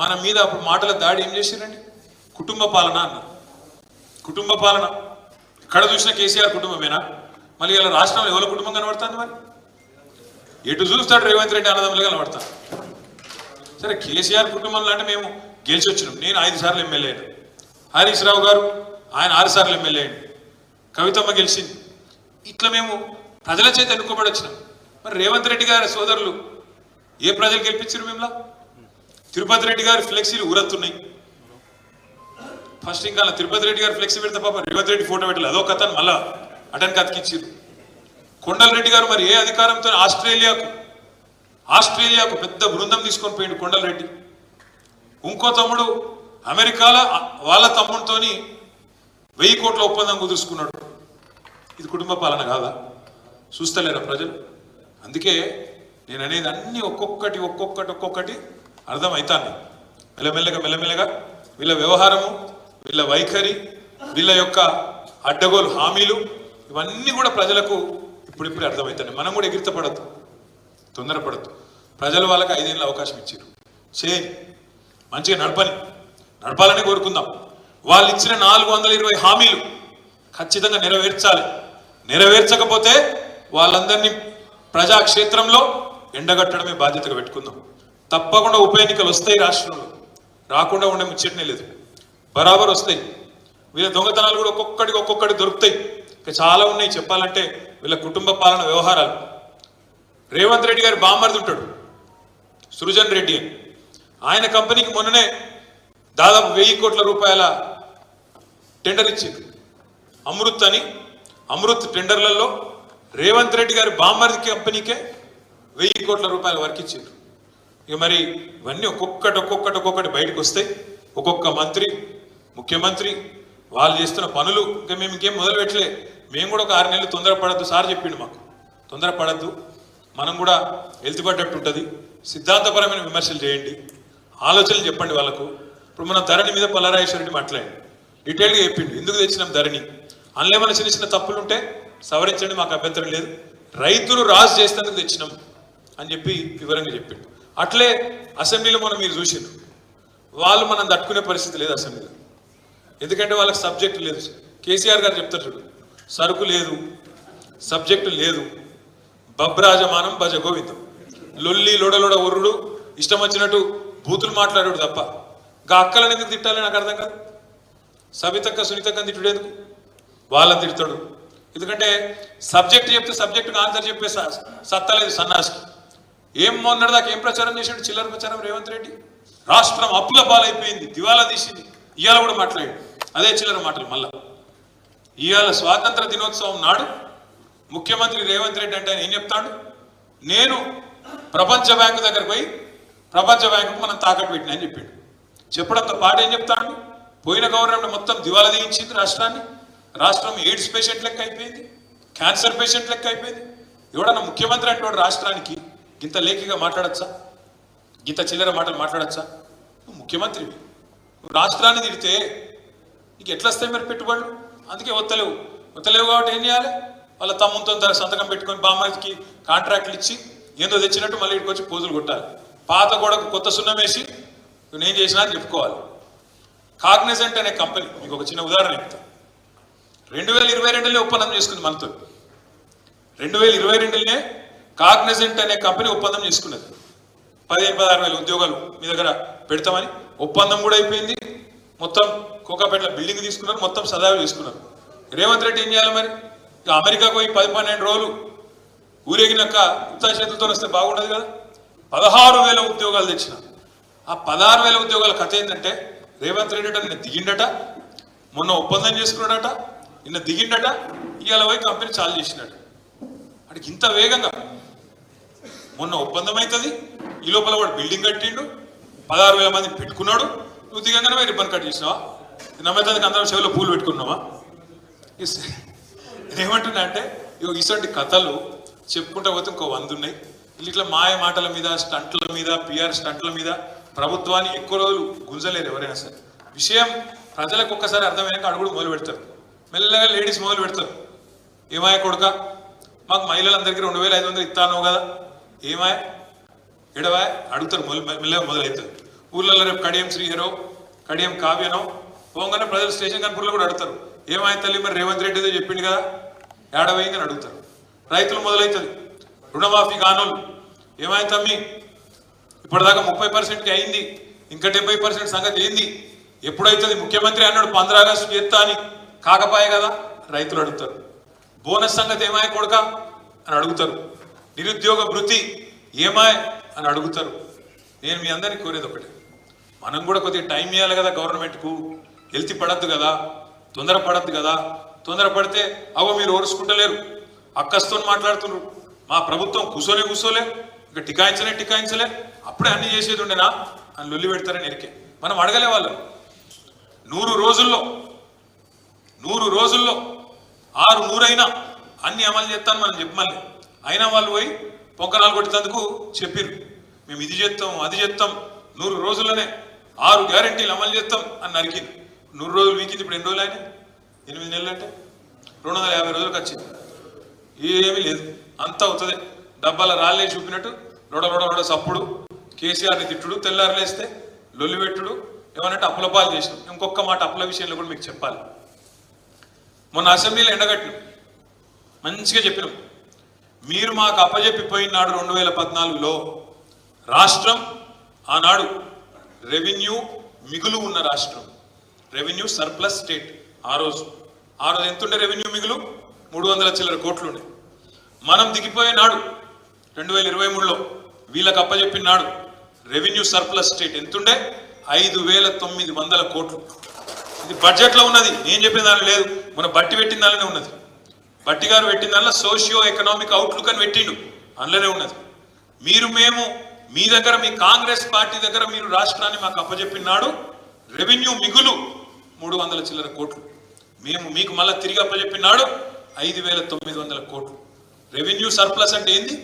మన మీద అప్పుడు మాటల దాడి ఏం చేసిరండి కుటుంబ పాలన అన్నారు. కుటుంబ పాలన. ఎక్కడ చూసినా కేసీఆర్ కుటుంబమేనా? మళ్ళీ ఇలా రాష్ట్రంలో ఎవరి కుటుంబం కనబడుతుంది మరి? ఎటు చూస్తాడు రేవంత్ రెడ్డి అన్నదమ్ములు కనబడతాను సరే కేసీఆర్ కుటుంబంలో అంటే మేము గెలిచి వచ్చినాం. నేను ఐదు సార్లు ఎమ్మెల్యే హరీష్ రావు గారు ఆయన ఆరు సార్లు ఎమ్మెల్యే కవితమ్మ గెలిచింది. ఇట్లా మేము ప్రజల చేత ఎన్నుకోబడి వచ్చినాం. మరి రేవంత్ రెడ్డి గారి సోదరులు ఏ ప్రజలు గెలిపించారు మిమ్మల్ని? తిరుపతి రెడ్డి గారి ఫ్లెక్సీలు ఉరత్తున్నాయి ఫస్ట్ ఇంకా తిరుపతి రెడ్డి గారు ఫ్లెక్సీ పెడితే పాప రేవంత్ రెడ్డి ఫోటో పెట్టలేదు. అదో కథను మళ్ళా అటెన్ కతికిచ్చారు కొండల రెడ్డి గారు మరి ఏ అధికారంతో ఆస్ట్రేలియాకు ఆస్ట్రేలియాకు పెద్ద బృందం తీసుకొని పోయిండు కొండలరెడ్డి ఇంకో తమ్ముడు అమెరికాలో వాళ్ళ తమ్ముడితోని వెయ్యి కోట్ల ఒప్పందం కుదుర్చుకున్నాడు. ఇది కుటుంబ పాలన కాదా? చూస్తలేరా ప్రజలు? అందుకే నేను అనేది అన్ని ఒక్కొక్కటి ఒక్కొక్కటి ఒక్కొక్కటి అర్థమవుతాను మెల్లమెల్లగా మెల్లమెల్లగా వీళ్ళ వ్యవహారము వీళ్ళ వైఖరి వీళ్ళ యొక్క అడ్డగోలు హామీలు ఇవన్నీ కూడా ప్రజలకు ఇప్పుడిప్పుడే అర్థమవుతాయి మనం కూడా ఎగిరితపడద్దు తొందరపడద్దు. ప్రజలు వాళ్ళకి ఐదేళ్ళ అవకాశం ఇచ్చారు చే మంచిగా నడపని నడపాలని కోరుకుందాం. వాళ్ళు ఇచ్చిన నాలుగు వందల ఇరవై హామీలు ఖచ్చితంగా నెరవేర్చాలి. నెరవేర్చకపోతే వాళ్ళందరినీ ప్రజాక్షేత్రంలో ఎండగట్టడమే బాధ్యతగా పెట్టుకుందాం. తప్పకుండా ఉప ఎన్నికలు వస్తాయి రాష్ట్రంలో. రాకుండా ఉండే ముచ్చటనే లేదు. బరాబర్ వస్తాయి. వీళ్ళ దొంగతనాలు కూడా ఒక్కొక్కడికి ఒక్కొక్కటి దొరుకుతాయి. ఇంకా చాలా ఉన్నాయి చెప్పాలంటే వీళ్ళ కుటుంబ పాలన వ్యవహారాలు. రేవంత్ రెడ్డి గారి బామ్మర్ది ఉంటాడు. సృజన్ రెడ్డి అని. ఆయన కంపెనీకి మొన్ననే దాదాపు వెయ్యి కోట్ల రూపాయల టెండర్ ఇచ్చింది అమృత్ అని. అమృత్ టెండర్లలో రేవంత్ రెడ్డి గారి బామ్మర్ది కంపెనీకే వెయ్యి కోట్ల రూపాయల వరకు ఇచ్చారు ఇక మరి ఇవన్నీ ఒక్కొక్కటి ఒక్కొక్కటి ఒక్కొక్కటి బయటకు వస్తాయి. ఒక్కొక్క మంత్రి ముఖ్యమంత్రి వాళ్ళు చేస్తున్న పనులు ఇంకా మేము ఇంకేం మొదలు పెట్టలే. మేము కూడా ఒక ఆరు నెలలు తొందరపడద్దు సార్ చెప్పిండు మాకు. తొందరపడద్దు మనం కూడా ఎల్తిపడ్డట్టు ఉంటుంది. సిద్ధాంతపరమైన విమర్శలు చేయండి. ఆలోచనలు చెప్పండి వాళ్ళకు. ఇప్పుడు మనం ధరణి మీద పల్లారాజేశ్వరరెడ్డి మాట్లాడండి. డీటెయిల్గా చెప్పిండు. ఎందుకు తెచ్చినాం ధరణి? అందులో ఏమైనా చిన్న చిన్న తప్పులు ఉంటే సవరించండి మాకు అభ్యంతరం లేదు. రైతులు రాజు చేసినందుకు తెచ్చినాం అని చెప్పి వివరంగా చెప్పిండు. అట్లే అసెంబ్లీలో మనం మీరు చూసిండ్రు. వాళ్ళు మనం తట్టుకునే పరిస్థితి లేదు అసెంబ్లీలో. ఎందుకంటే వాళ్ళకి సబ్జెక్ట్ లేదు. కేసీఆర్ గారు చెప్తారు చూడు సరుకు లేదు సబ్జెక్టు లేదు బబ్రాజమానం భజ గోవిందం. లొల్లి లొడలొడ ఒర్రుడు ఇష్టం వచ్చినట్టు బూతులు మాట్లాడాడు తప్ప గా అక్కలను ఎందుకు తిట్టాలి నాకు అర్థం కాదు. సబితక్క సునీతక్క తిట్టుడు ఎందుకు? వాళ్ళని తిడతాడు. ఎందుకంటే సబ్జెక్ట్ చెప్తే సబ్జెక్టుకు ఆన్సర్ చెప్పే సత్తా లేదు సన్నాసికి. ఏం మొన్నటి దాకా ఏం ప్రచారం చేశాడు చిల్లర ప్రచారం రేవంత్ రెడ్డి? రాష్ట్రం అప్పుల పాలైపోయింది దివాలా తీసింది. ఇవాళ కూడా మాట్లాడాడు అదే చిల్లర మాటలు మళ్ళా. ఇవాళ స్వాతంత్ర దినోత్సవం నాడు ముఖ్యమంత్రి రేవంత్ రెడ్డి అంటే ఆయన ఏం చెప్తాడు? నేను ప్రపంచ బ్యాంకు దగ్గరకు పోయి ప్రపంచ బ్యాంకుకు మనం తాకట్టు పెట్టినా అని చెప్పాడు. చెప్పడంతో పాటు ఏం చెప్తాడు? పోయిన గవర్నమెంట్ మొత్తం దివాలా తీయించింది రాష్ట్రాన్ని. రాష్ట్రం ఎయిడ్స్ పేషెంట్ లెక్క అయిపోయింది. క్యాన్సర్ పేషెంట్ లెక్క అయిపోయింది. ఎవడన్నా ముఖ్యమంత్రి అంటే రాష్ట్రానికి? ఇంత లేఖిగా మాట్లాడచ్చా? ఇంత చిల్లర మాటలు మాట్లాడచ్చా? నువ్వు ముఖ్యమంత్రివి నువ్వు రాష్ట్రాన్ని తిడితే నీకు ఎట్లా వస్తాయి మరి పెట్టుబడులు? అందుకే వత్తలేవు వత్తలేవు కాబట్టి ఏం చేయాలి? వాళ్ళ తమ్ముతో ధర సంతకం పెట్టుకొని బామ్మకి కాంట్రాక్ట్లు ఇచ్చి ఏందో తెచ్చినట్టు మళ్ళీ ఇక్కడికి వచ్చి పూజలు కొట్టాలి. పాత గోడకు కొత్త సున్నం వేసి నువ్వు నేను చేసినా అని చెప్పుకోవాలి. కాగ్నిజెంట్ అనే కంపెనీ మీకు ఒక చిన్న ఉదాహరణ చెప్తా. రెండు వేల ఇరవై రెండులోనే ఒప్పందం చేసుకుంది మనతో. రెండు వేల ఇరవై రెండులోనే కాగ్నెజెంట్ అనే కంపెనీ ఒప్పందం చేసుకున్నది. పదిహేను పదహారు వేల ఉద్యోగాలు మీ దగ్గర పెడతామని ఒప్పందం కూడా అయిపోయింది. మొత్తం కోకాపేటల బిల్డింగ్ తీసుకున్నారు మొత్తం సదావి తీసుకున్నారు రేవంత్ రెడ్డి ఏం చేయాలి మరి? ఇక అమెరికాకు పోయి పది పన్నెండు రోజులు ఊరేగినాక ఉత్తా చేతులతో వస్తే బాగుండదు కదా. పదహారు వేల ఉద్యోగాలు తెచ్చిన. ఆ పదహారు వేల ఉద్యోగాల కథ ఏంటంటే రేవంత్ రెడ్డి నిన్న దిగిండట మొన్న ఒప్పందం చేసుకున్నాడట నిన్న దిగిండట ఇవాళ పోయి కంపెనీ చాలు చేసినాడు అడిగి ఇంత వేగంగా మొన్న ఒప్పందం అవుతుంది ఈ లోపల వాడు బిల్డింగ్ కట్టిండు. పదహారు వేల మంది పెట్టుకున్నాడు. నువ్వు దిగంగానే రిబ్బన్ కట్ చేసినావా? నమ్మేతానికి అందరం చెవిలో పూలు పెట్టుకున్నావా? ఇస్- నేనేమంటున్నా అంటే ఇగో ఇటువంటి కథలు చెప్పుకుంటా పోతే ఇంకో వంద ఉన్నాయి వీళ్ళు ఇట్లా మాయ మాటల మీద స్టంట్ల మీద పిఆర్ స్టంట్ల మీద ప్రభుత్వాన్ని ఎక్కువ రోజులు గుంజలేరు ఎవరైనా సరే. విషయం ప్రజలకు ఒక్కసారి అర్థమయ్యాక అడుగుడు మొదలు పెడతారు. మెల్లగా లేడీస్ మొదలు పెడతారు. ఏమాయ కొడుక? మాకు మహిళలందరికీ రెండు వేల ఐదు వందలు ఇస్తాను కదా. ఏమాయ్? ఎడవా అడుగుతారు మెల్లగా మొదలవుతారు ఊళ్ళల్లో రేపు కడియం శ్రీహరో కడియం కావ్యనో పోగానే ప్రజలు స్టేషన్ కనుపూర్లో కూడా అడుగుతారు. ఏమాయ తల్లి మరి రేవంత్ రెడ్డి ఏదో చెప్పిండు కదా? ఏడవైంది అని అడుగుతారు. రైతులు మొదలవుతుంది రుణమాఫీ కానోళ్ళు. ఏమాయ తమ్మి? ఇప్పటిదాకా ముప్పై పర్సెంట్కి అయింది. ఇంకా డెబ్బై పర్సెంట్ సంగతి ఏంది? ఎప్పుడైతుంది? ముఖ్యమంత్రి అన్నాడు పంద్ర ఆగస్టు చేస్తా అని. కాకపాయే కదా? రైతులు అడుగుతారు. బోనస్ సంగతి ఏమాయ కొడుక? అని అడుగుతారు. నిరుద్యోగ వృత్తి ఏమాయ్ అని అడుగుతారు. నేను మీ అందరినీ కోరేది ఒకటి. మనం కూడా కొద్దిగా టైం ఇవ్వాలి కదా గవర్నమెంట్కు. హెల్తీ పడద్దు కదా. తొందర పడద్దు కదా. తొందర పడితే అవో మీరు ఓర్చుకుంటలేరు. అక్కస్తో మాట్లాడుతున్నారు. మా ప్రభుత్వం కూసోలే కూసోలే. ఇంకా టికాయించలే టికాయించలే. అప్పుడే అన్ని చేసేది ఉండేనా? అని లొల్లి పెడతారని ఎరికే మనం అడగలే వాళ్ళు నూరు రోజుల్లో నూరు రోజుల్లో ఆరు నూరైనా అన్ని అమలు చేస్తాను మనం చెప్పమల్లే అయినా వాళ్ళు పోయి పొంకనాలు కొట్టేందుకు చెప్పిర్రు. మేము ఇది చేస్తాం అది చేస్తాం నూరు రోజుల్లోనే ఆరు గ్యారెంటీలు అమలు చేస్తాం అని నరికింది నూరు రోజులు వీకింది ఇప్పుడు ఎన్ని రోజులు అయినా ఎనిమిది నెలలు అంటే రెండు వందల యాభై రోజులకు వచ్చింది. ఏమీ లేదు అంత అవుతుంది. డబ్బాల రాళ్ళే చూపినట్టు రొడ రొడ రొడ సప్పుడు కేసీఆర్ని తిట్టుడు తెల్లారలేస్తే లొల్లి పెట్టుడు ఏమనంటే అప్పులపాలు చేసినాం ఇంకొక మాట అప్పుల విషయంలో కూడా మీకు చెప్పాలి. మొన్న అసెంబ్లీలో ఎండగట్టినాం. మంచిగా చెప్పినాం. మీరు మాకు అప్పజెప్పిపోయినాడు రెండు వేల పద్నాలుగులో రాష్ట్రం ఆనాడు రెవెన్యూ మిగులు ఉన్న రాష్ట్రం. రెవెన్యూ సర్ప్లస్ స్టేట్ ఆ రోజు. ఆ రోజు ఎంతుండే రెవెన్యూ మిగులు? మూడు వందల చిల్లర కోట్లుండే. మనం దిగిపోయే నాడు రెండు వేల ఇరవై మూడులో వీళ్ళకి అప్పజెప్పిన నాడు రెవెన్యూ సర్ప్లస్ స్టేట్ ఎంతుండే? ఐదు వేల తొమ్మిది వందల కోట్లు. ఇది బడ్జెట్లో ఉన్నది. నేను చెప్పిన దానిలో లేదు. మన బట్టి పెట్టిన దానిలోనే ఉన్నది. బట్టి గారు పెట్టిన దానిలో సోషియో ఎకనామిక్ అవుట్లుక్ అని పెట్టిండు. అందులోనే ఉన్నది. మీరు మేము మీ దగ్గర మీ కాంగ్రెస్ పార్టీ దగ్గర మీరు రాష్ట్రాన్ని మాకు అప్పజెప్పినాడు. రెవెన్యూ మిగులు మూడు వందల చిల్లర కోట్లు. మేము మీకు మళ్ళీ తిరిగి అప్పజెప్పినాడు ఐదు వేల తొమ్మిది వందల కోట్లు. రెవెన్యూ సర్ప్లస్ అంటే ఏంది?